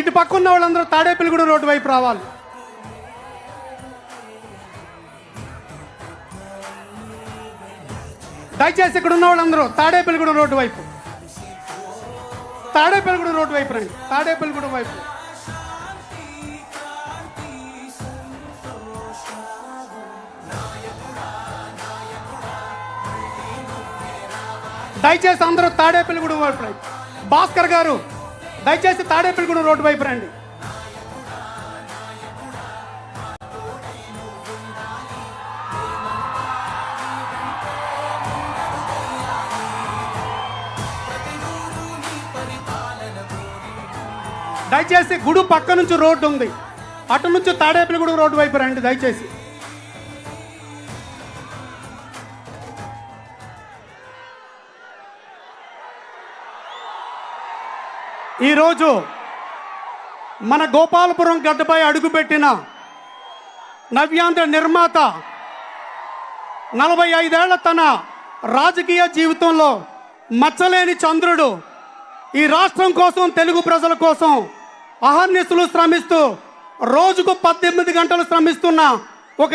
ఇటు పక్క ఉన్న వాళ్ళందరూ తాడేపల్లిగూడెం రోడ్డు వైపు రావాలి. దయచేసి ఇక్కడ ఉన్న వాళ్ళందరూ కూడా రోడ్డు వైపు. తాడేపల్లిగూడెం రోడ్డు వైపు రండి. తాడేపల్లిగూడెం వైపు. దయచేసి అందరూ తాడేపల్లిగూడెం వైపు రండి. భాస్కర్ గారు దయచేసి తాడేపల్లిగూడెం రోడ్డు వైపు రండి. దయచేసి గుడి పక్క నుంచి రోడ్డు ఉంది. అటు నుంచి తాడేపల్లిగూడెం రోడ్డు వైపు రండి దయచేసి. ఈరోజు మన గోపాలపురం గడ్డపై అడుగుపెట్టిన నవ్యాంధ్ర నిర్మాత నలభై ఐదేళ్ళ తన రాజకీయ జీవితంలో మచ్చలేని చంద్రుడు ఈ రాష్ట్రం కోసం తెలుగు ప్రజల కోసం అహర్నిశలు శ్రమిస్తూ రోజుకు పద్దెనిమిది గంటలు శ్రమిస్తున్న ఒక